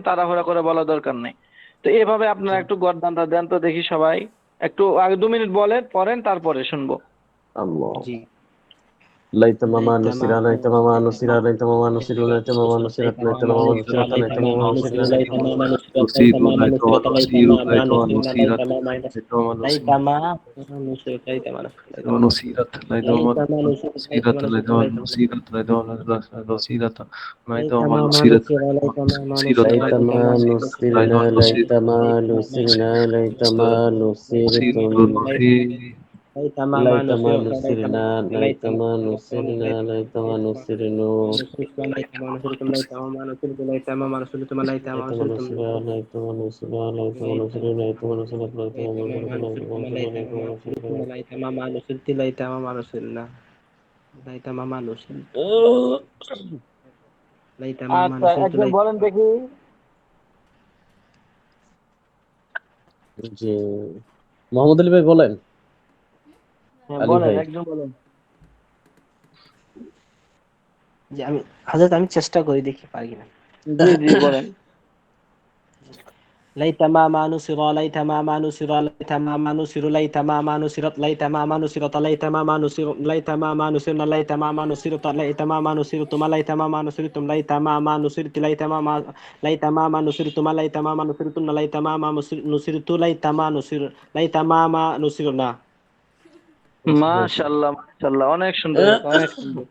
তাড়াহুড়া করে বলা দরকার নেই। তো এভাবে আপনারা একটু গরদানটা দেন তো দেখি সবাই। একটু আগে দু মিনিট বলেন পড়েন তারপরে শুনব। আল্লাহ। জি। Laita mamá no sirá, laita mamá no sirá, laita mamá no sirá, laita mamá no sirá, laita mamá no sirá, laita mamá no sirá, laita mamá no sirá, laita mamá no sirá, laita mamá no sirá, laita mamá no sirá, laita mamá no sirá, laita mamá no sirá, বলেন দেখি। জি। মোহাম্মদ আলী ভাই বলেন। যে আমি হাজরত আমি চেষ্টা করি দেখি পারি কিনা বলেন লাইতামা মানুসির লাইতামা মানুসির লাইতামা মানুসির লাইতামা মানুসির লাইতামা মানুসির লাইতামা মানুসির লাইতামা মানুসির লাইতামা মানুসির লাইতামা মানুসির তোমা লাইতামা মানুসির তুম লাইতামা মানুসির লাইতামা লাইতামা মানুসির তোমা লাইতামা মানুসির তুম লাইতামা মা নুসির না মাশাল্লাহ মাশাল্লাহ অনেক সুন্দর অনেক সুন্দর।